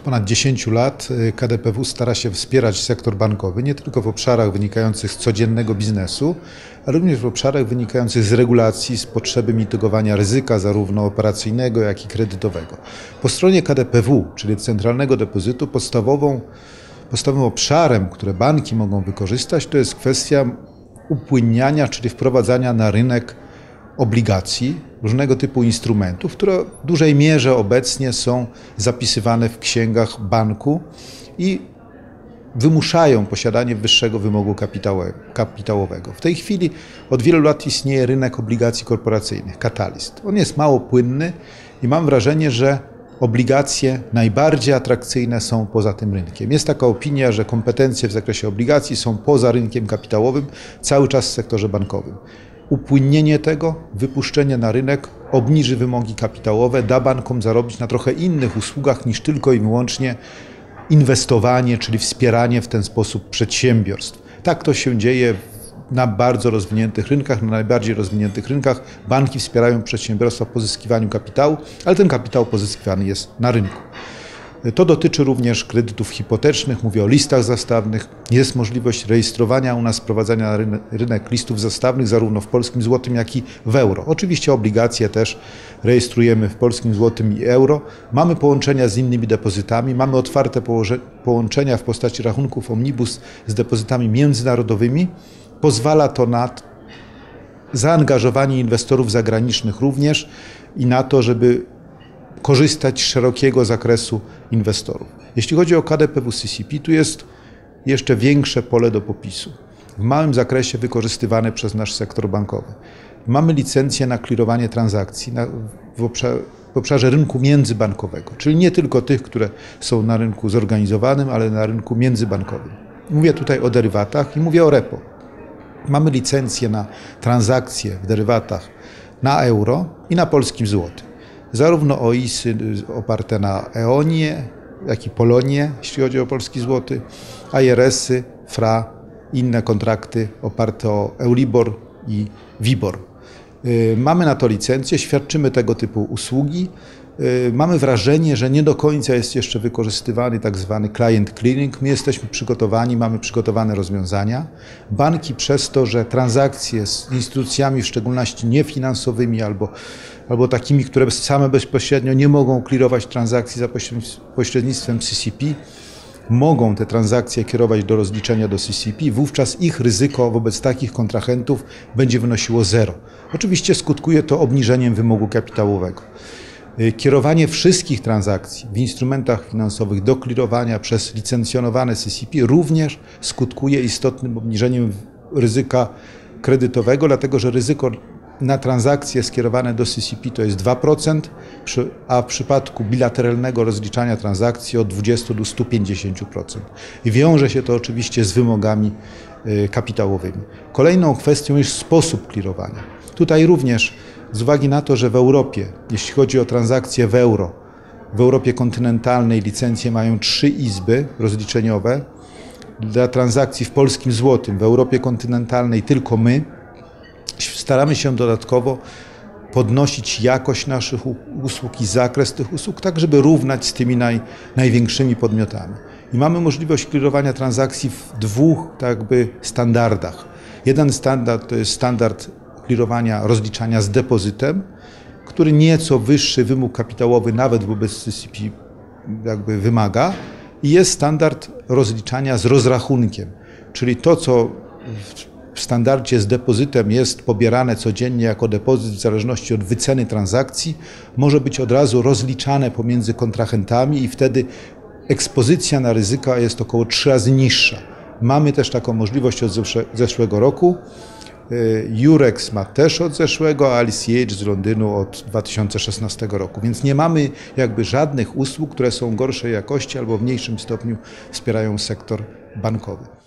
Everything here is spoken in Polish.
ponad 10 lat y, KDPW stara się wspierać sektor bankowy nie tylko w obszarach wynikających z codziennego biznesu, ale również w obszarach wynikających z regulacji, z potrzeby mitygowania ryzyka zarówno operacyjnego, jak i kredytowego. Po stronie KDPW, czyli Centralnego Depozytu, podstawową, podstawowym obszarem, które banki mogą wykorzystać, to jest kwestia upłynniania, czyli wprowadzania na rynek obligacji, różnego typu instrumentów, które w dużej mierze obecnie są zapisywane w księgach banku i wymuszają posiadanie wyższego wymogu kapitałowego. W tej chwili od wielu lat istnieje rynek obligacji korporacyjnych, Catalyst. On jest mało płynny i mam wrażenie, że obligacje najbardziej atrakcyjne są poza tym rynkiem. Jest taka opinia, że kompetencje w zakresie obligacji są poza rynkiem kapitałowym, cały czas w sektorze bankowym upłynnienie tego, wypuszczenie na rynek obniży wymogi kapitałowe, da bankom zarobić na trochę innych usługach niż tylko i wyłącznie inwestowanie, czyli wspieranie w ten sposób przedsiębiorstw. Tak to się dzieje na bardzo rozwiniętych rynkach, na najbardziej rozwiniętych rynkach. Banki wspierają przedsiębiorstwa w pozyskiwaniu kapitału, ale ten kapitał pozyskiwany jest na rynku. To dotyczy również kredytów hipotecznych, mówię o listach zastawnych. Jest możliwość rejestrowania u nas, wprowadzania na rynek listów zastawnych zarówno w polskim złotym, jak i w euro. Oczywiście obligacje też rejestrujemy w polskim złotym i euro. Mamy połączenia z innymi depozytami, mamy otwarte połączenia w postaci rachunków omnibus z depozytami międzynarodowymi. Pozwala to na zaangażowanie inwestorów zagranicznych również i na to, żeby korzystać z szerokiego zakresu inwestorów. Jeśli chodzi o KDPW CCP, tu jest jeszcze większe pole do popisu. W małym zakresie wykorzystywane przez nasz sektor bankowy. Mamy licencję na klirowanie transakcji na, w, obszar, w obszarze rynku międzybankowego, czyli nie tylko tych, które są na rynku zorganizowanym, ale na rynku międzybankowym. Mówię tutaj o derywatach i mówię o repo. Mamy licencję na transakcje w derywatach na euro i na polskim złotym zarówno OIS-y oparte na EONie, jak i Polonie, jeśli chodzi o polski złoty, IRS-y, FRA, inne kontrakty oparte o Euribor i WIBOR. Y, mamy na to licencję, świadczymy tego typu usługi. Y, mamy wrażenie, że nie do końca jest jeszcze wykorzystywany tak zwany client clearing. My jesteśmy przygotowani, mamy przygotowane rozwiązania. Banki przez to, że transakcje z instytucjami, w szczególności niefinansowymi albo, albo takimi, które same bezpośrednio nie mogą clearować transakcji za pośrednictwem CCP, mogą te transakcje kierować do rozliczenia do CCP, wówczas ich ryzyko wobec takich kontrahentów będzie wynosiło zero. Oczywiście skutkuje to obniżeniem wymogu kapitałowego. Y, kierowanie wszystkich transakcji w instrumentach finansowych do klirowania przez licencjonowane CCP również skutkuje istotnym obniżeniem ryzyka kredytowego, dlatego że ryzyko na transakcje skierowane do CCP to jest 2%, a w przypadku bilateralnego rozliczania transakcji od 20 do 150%. I wiąże się to oczywiście z wymogami y, kapitałowymi. Kolejną kwestią jest sposób klirowania. Tutaj również z uwagi na to, że w Europie, jeśli chodzi o transakcje w euro, w Europie kontynentalnej licencje mają trzy izby rozliczeniowe. Dla transakcji w polskim złotym w Europie kontynentalnej tylko my. Staramy się dodatkowo podnosić jakość naszych usług i zakres tych usług, tak żeby równać z tymi naj, największymi podmiotami. I mamy możliwość klirowania transakcji w dwóch tak jakby standardach. Jeden standard to jest standard klirowania, rozliczania z depozytem, który nieco wyższy wymóg kapitałowy nawet wobec CCP jakby wymaga i jest standard rozliczania z rozrachunkiem, czyli to, co w standardzie z depozytem jest pobierane codziennie jako depozyt w zależności od wyceny transakcji, może być od razu rozliczane pomiędzy kontrahentami i wtedy ekspozycja na ryzyka jest około trzy razy niższa. Mamy też taką możliwość od zeszłego roku. Y, Jurex ma też od zeszłego, a LCH z Londynu od 2016 roku. Więc nie mamy jakby żadnych usług, które są gorszej jakości albo w mniejszym stopniu wspierają sektor bankowy.